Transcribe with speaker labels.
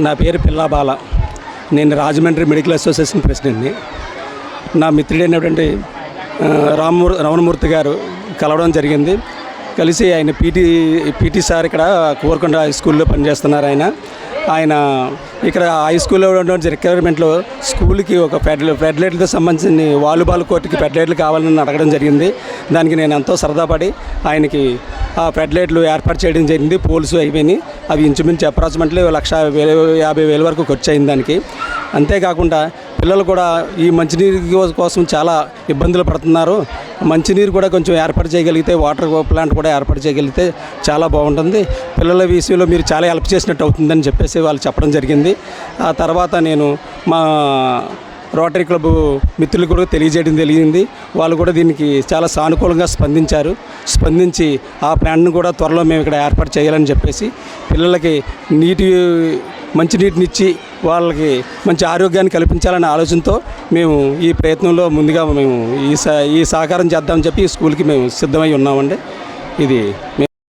Speaker 1: నా పేరు పిల్లాబాల నేను రాజమండ్రి మెడికల్ అసోసియేషన్ ప్రెసిడెంట్ని. నా మిత్రుడైనటువంటి ఆ, రామమూర్ రమణమూర్తి గారు కలవడం జరిగింది. కలిసి ఆయన పీటీ పీటీ సార్ ఇక్కడ కోరకొండ హై స్కూల్లో పనిచేస్తున్నారు ఆయన. ఆయన ఇక్కడ హై స్కూల్లో ఉన్నటువంటి రిక్వైర్మెంట్లో స్కూల్కి ఒక ఫెడ్ ఫెడరేట్లతో సంబంధించిన వాలీబాల్ కోర్టుకి ఫెడరేట్లు కావాలని అడగడం జరిగింది. దానికి నేను ఎంతో సరదాపడి ఆయనకి ఆ ఫెడరేట్లు ఏర్పాటు చేయడం జరిగింది. పోల్స్ అయిపోయినాయి. అవి ఇంచుమించు అప్రాక్సిమేట్లీ లక్ష యాభై వేల వరకు ఖర్చు అయింది దానికి. అంతేకాకుండా పిల్లలు కూడా ఈ మంచినీరు కోసం చాలా ఇబ్బందులు పడుతున్నారు. మంచినీరు కూడా కొంచెం ఏర్పాటు చేయగలిగితే వాటర్ ప్లాంట్ కూడా ఏర్పాటు చేయగలిగితే చాలా బాగుంటుంది. పిల్లల విషయంలో మీరు చాలా హెల్ప్ చేసినట్టు అవుతుందని చెప్పేసి వాళ్ళు చెప్పడం జరిగింది. ఆ తర్వాత నేను మా రోటరీ క్లబ్ మిత్రులు కూడా తెలియజేయడం జరిగింది. వాళ్ళు కూడా దీనికి చాలా సానుకూలంగా స్పందించారు. స్పందించి ఆ ప్లాంట్ను కూడా త్వరలో మేము ఇక్కడ ఏర్పాటు చేయాలని చెప్పేసి పిల్లలకి నీటి మంచినీటినిచ్చి వాళ్ళకి మంచి ఆరోగ్యాన్ని కల్పించాలనే ఆలోచనతో మేము ఈ ప్రయత్నంలో ముందుగా మేము ఈ సహ ఈ సహకారం చేద్దామని చెప్పి ఈ స్కూల్కి మేము సిద్ధమై ఉన్నామండి. ఇది